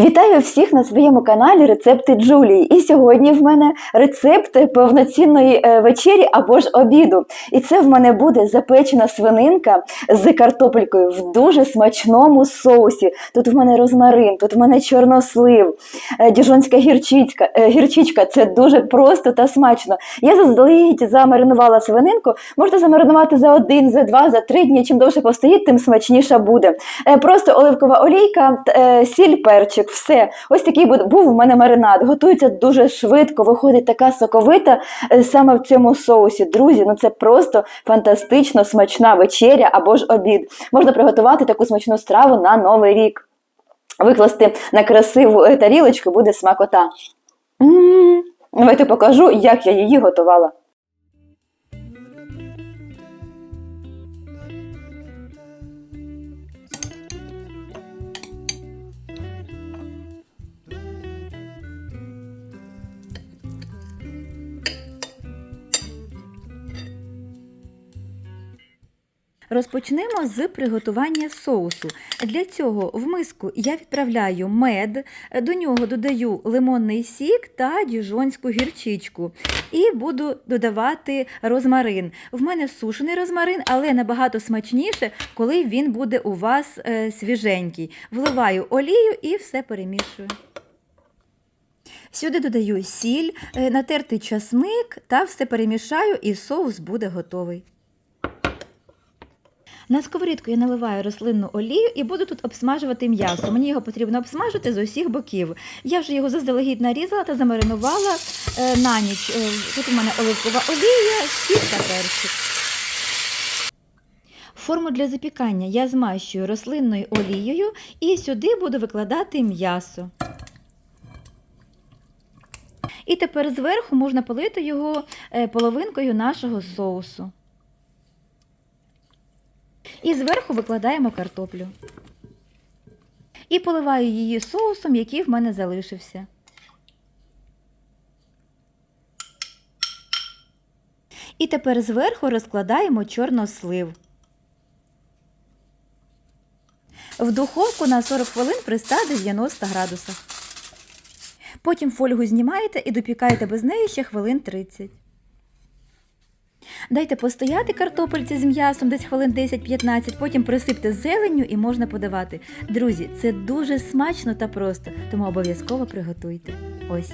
Вітаю всіх на своєму каналі Рецепти Джулії. І сьогодні в мене рецепт повноцінної е, вечері або ж обіду. І це в мене буде запечена свининка з картопелькою в дуже смачному соусі. Тут в мене розмарин, тут в мене чорнослив, е, діжонська гірчичка. е, гірчичка. Це дуже просто та смачно. Я заздалегідь замаринувала свининку. Можна замаринувати за один, за два, за три дні. Чим довше постоїть, тим смачніше буде. Просто оливкова олійка, сіль, перчик, все. Ось такий бу- був у мене маринад. Готується дуже швидко, виходить така соковита е, саме в цьому соусі. Друзі, ну це просто фантастично смачна вечеря або ж обід. Можна приготувати таку смачну страву на новий рік. Викласти на красиву е, тарілочку буде смакота. М, Давайте покажу, як я її готувала. Розпочнемо з приготування соусу. Для цього в миску я відправляю мед, до нього додаю лимонний сік та діжонську гірчичку. І буду додавати розмарин. В мене сушений розмарин, але набагато смачніше, коли він буде у вас е, свіженький. Вливаю олію і все перемішую. Сюди додаю сіль, е, натертий часник та все перемішаю, і соус буде готовий. На сковорідку я наливаю рослинну олію і буду тут обсмажувати м'ясо. Мені його потрібно обсмажити з усіх боків. Я вже його заздалегідь нарізала та замаринувала е, на ніч. Е, тут у мене оливкова олія, сіль та перчик. Форму для запікання я змащую рослинною олією і сюди буду викладати м'ясо. І тепер зверху можна полити його е, половинкою нашого соусу. І зверху викладаємо картоплю. І поливаю її соусом, який в мене залишився. І тепер зверху розкладаємо чорнослив. В духовку на 40 хвилин при 190 градусах. Потім фольгу знімаєте і допікаєте без неї ще хвилин 30. Дайте постояти картопельці з м'ясом десь хвилин 10-15, потім присипте зеленню і можна подавати. Друзі, це дуже смачно та просто, тому обов'язково приготуйте. Ось.